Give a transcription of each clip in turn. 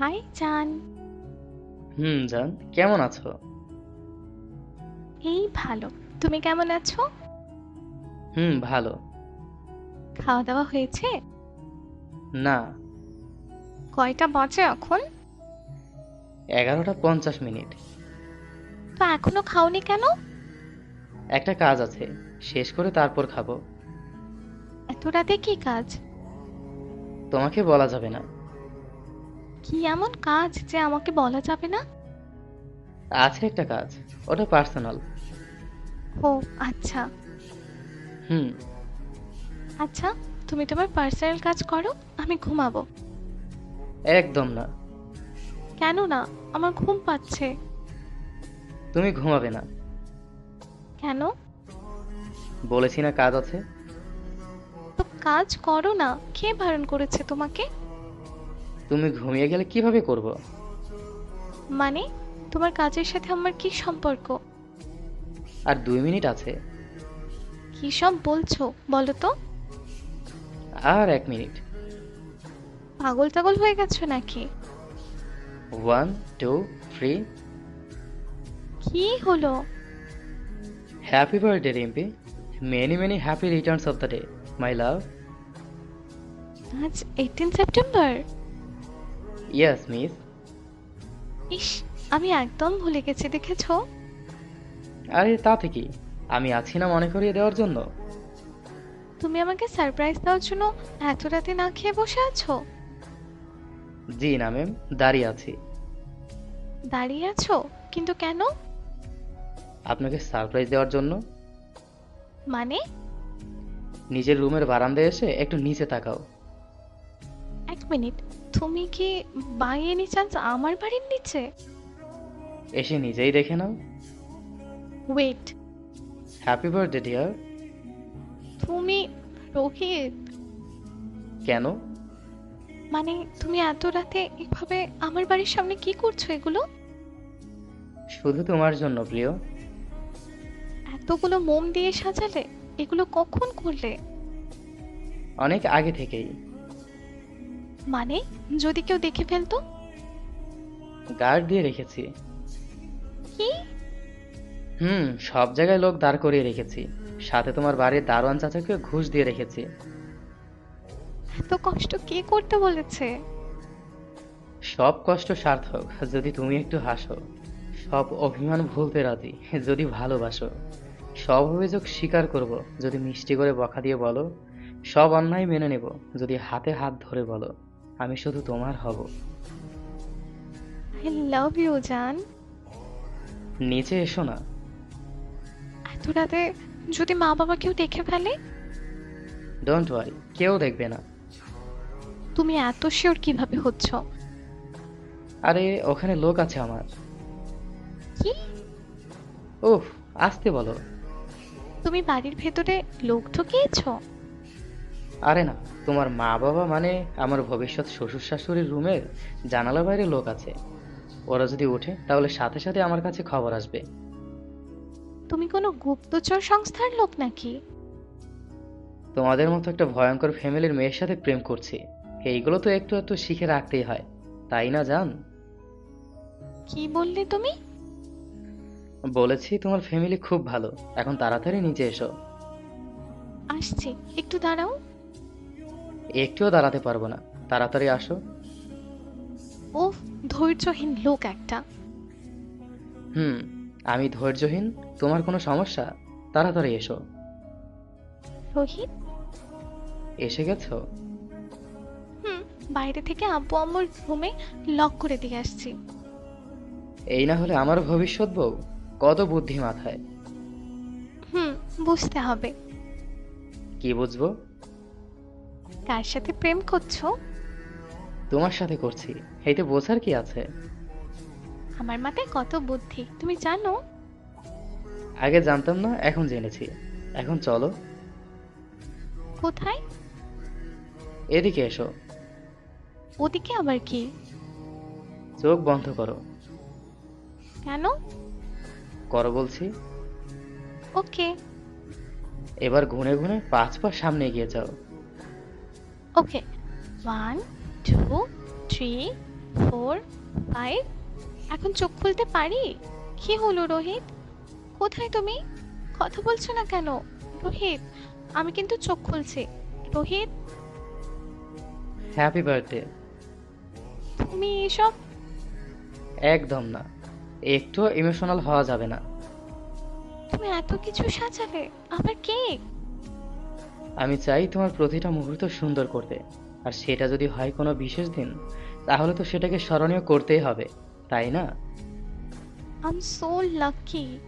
High জান হুম জান কেমন আছো? এই ভালো। তুমি কেমন আছো? হুম ভালো। খাওয়া দাওয়া হয়েছে? না। কয়টা বাজে এখন? এগারোটা পঞ্চাশ মিনিট। তো এখনও খাওনি কেন? একটা কাজ আছে। শেষ করে তারপর খাব। এত রাতে কি কাজ? তোমাকে বলা যাবে না। কি এমন কাজ যে আমাকে বলা যাবে না? আছে একটা কাজ ওটা পার্সোনাল। ও আচ্ছা। হুম। আচ্ছা তুমি তোমার পার্সোনাল কাজ করো আমি ঘুমাবো। একদম না। কেন না? আমার ঘুম পাচ্ছে। তুমি ঘুমাবে না। কেন? বলেছি না কাজ আছে। তো কাজ করো না কে বারণ করেছে তোমাকে? তুমি ঘুমিয়ে গেলে কীভাবে করব? মানে তোমার কাজের সাথে আমার কি সম্পর্ক? আর দুই মিনিট আছে। কি সব বলছো বলো তো। আর এক মিনিট। পাগল টাগল হয়ে গেছো নাকি? ওয়ান টু থ্রি কি হলো? Happy birthday Rimpi many many happy returns of the day my love আজ eighteen September yes miss is আমি একদম ভুলে গেছি দেখেছ? আরে তাতে কি আমি আছি না মনে করিয়ে দেওয়ার জন্য। তুমি আমাকে সারপ্রাইজ দেওয়ার জন্য এত রাতে না খেয়ে বসে আছো? জি না ম্যাম দাঁড়িয়ে আছি। দাঁড়িয়ে আছো? কিন্তু কেন? আপনাকে সারপ্রাইজ দেওয়ার জন্য। মানে? নিজের রুমের বারান্দায় এসে একটু নিচে তাকাও। এক মিনিট। তুমি কি বাই এনি চান্স আমার বাড়ির নিচে? এসে নিজেই দেখে নাও। ওয়েট হ্যাপি বার্থডে ডিয়ার তুমি রোহিত? কেন? মানে তুমি এত রাতে এভাবে আমার বাড়ির সামনে কি করছ এগুলো? শুধু তোমার জন্য প্রিয়। এতগুলো মোম দিয়ে সাজালে এগুলো কখন করলে? অনেক আগে থেকেই। মানে যদি কেউ দেখে ফেলতো? গার্ড দিয়ে রেখেছি। কি? হুম সব জায়গায় লোক দাঁড় করিয়ে রেখেছি। সাথে তোমার বাড়ির দারোয়ান চাচাকে ঘুষ দিয়ে রেখেছি। এত কষ্ট কে করতে বলেছে? সব কষ্ট সার্থক যদি তুমি একটু হাসো। সব অভিমান ভুলতে রাজি যদি ভালোবাসো। সব অভিযোগ স্বীকার করব যদি মিষ্টি করে বকা দিয়ে বলো। সব অন্যায় মেনে নেব যদি হাতে হাত ধরে বলো। আমি শুধু তোমার হব। আই লাভ ইউ জান। নিচে এসো না। এত রাতে যদি মা বাবা কেউ দেখে ফেলে? ডোন্ট ওয়ারি কেউ দেখবে না। তুমি এত শিওর কীভাবে হচ্ছ? আরে ওখানে লোক আছে আমার। কি? উফ আসতে বলো। তুমি বাড়ির ভেতরে লোক ঢুকিয়েছো? আরে না তোমার মা বাবা মানে আমার ভবিষ্যৎ শ্বশুর শাশুড়ির রুমের জানালা বাইরে লোক আছে। ওরা যদি ওঠে তাহলে সাথে সাথে আমার কাছে খবর আসবে। তুমি কোনো গুপ্তচর সংস্থার লোক নাকি? তোমাদের মতো একটা ভয়ঙ্কর ফ্যামিলির মেয়ের সাথে প্রেম করছি। এইগুলো তো একটু একটু শিখে রাখতেই হয়। তাই না জান? কি বললে তুমি? বলেছি তোমার ফ্যামিলি খুব ভালো। এখন তাড়াতাড়ি নিচে এসো। আসছি একটু দাঁড়াও। একটুও দাঁড়াতে পারব না। তাড়াতাড়ি আসো। ও ধৈর্যহীন লোক একটা। হুম আমি ধৈর্যহীন তোমার কোনো সমস্যা? তাড়াতাড়ি এসো। রোহিত? এসে গেছো? হুম বাইরে থেকে আব্বু আম্মুর রুমে লক করে দিয়ে আসছি। এই না হলে আমার ভবিষ্যৎ বউ? কত বুদ্ধি মাথায়। হুম বুঝতে হবে। কি বুঝব? কার সাথে প্রেম করছ? তোমার সাথে করছি। এইতে বোঝার কি আছে? আমার মাথায় কত বুদ্ধি তুমি জানো? আগে জানতাম না এখন জেনেছি। এখন চলো। কোথায়? এদিকে এসো। ওদিকে আবার কি? চোখ বন্ধ করো। কেন? করো বলছি। ওকে। এবার ঘুনে ঘুনে পাঁচ পা সামনে এগিয়ে যাও। Okay one two three four five এখন চোখ খুলতে পারি? কি হলো রোহিত? কোথায় তুমি? কথা বলছো না কেন? রোহিত আমি কিন্তু চোখ খুলছি। রোহিত? হ্যাপি বার্থডে তুমি এসব? একদম না। একটু ইমোশনাল হওয়া যাবে না। তুমি এত কিছু সাজালে? আবার কেক আমি চাই তোমার প্রতিটা মুহূর্ত সুন্দর করতে। আর সেটা যদি হয় কোনো বিশেষ দিন তাহলে তো সেটাকে স্মরণীয় করতেই হবে তাই না? আই সো লাকি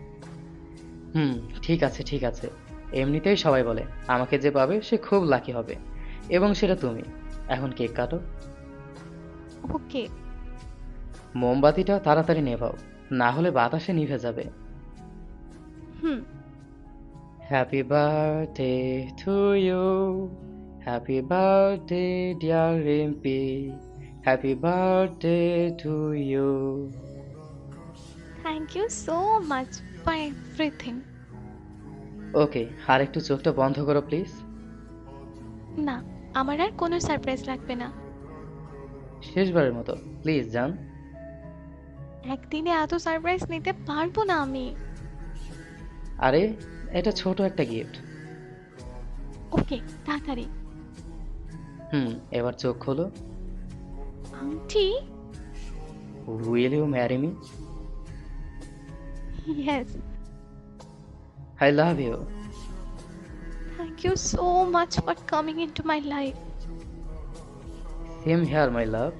হুম ঠিক আছে ঠিক আছে। এমনিতেই সবাই বলে আমাকে যে পাবে সে খুব লাকি হবে। এবং সেটা তুমি। এখন কেক কাটো। ওকে। মোমবাতিটা তাড়াতাড়ি নেভাও না হলে বাতাসে নিভে যাবে। হুম। Happy birthday to you happy birthday dear Rimpi happy birthday to you thank you so much for everything okay আর একটু চোখটা বন্ধ করো প্লিজ না আমার আর কোনো সারপ্রাইজ লাগবে না। শেষবারের মতো প্লিজ যান একদিনে এত সারপ্রাইজ নিতে পারব না আমি। আরে এটা ছোট একটা গিফট ওকে তাড়াতাড়ি। হুম এবার চোখ খোলো। আংটি will you marry me yes I love you thank you so much for coming in to my life same here my love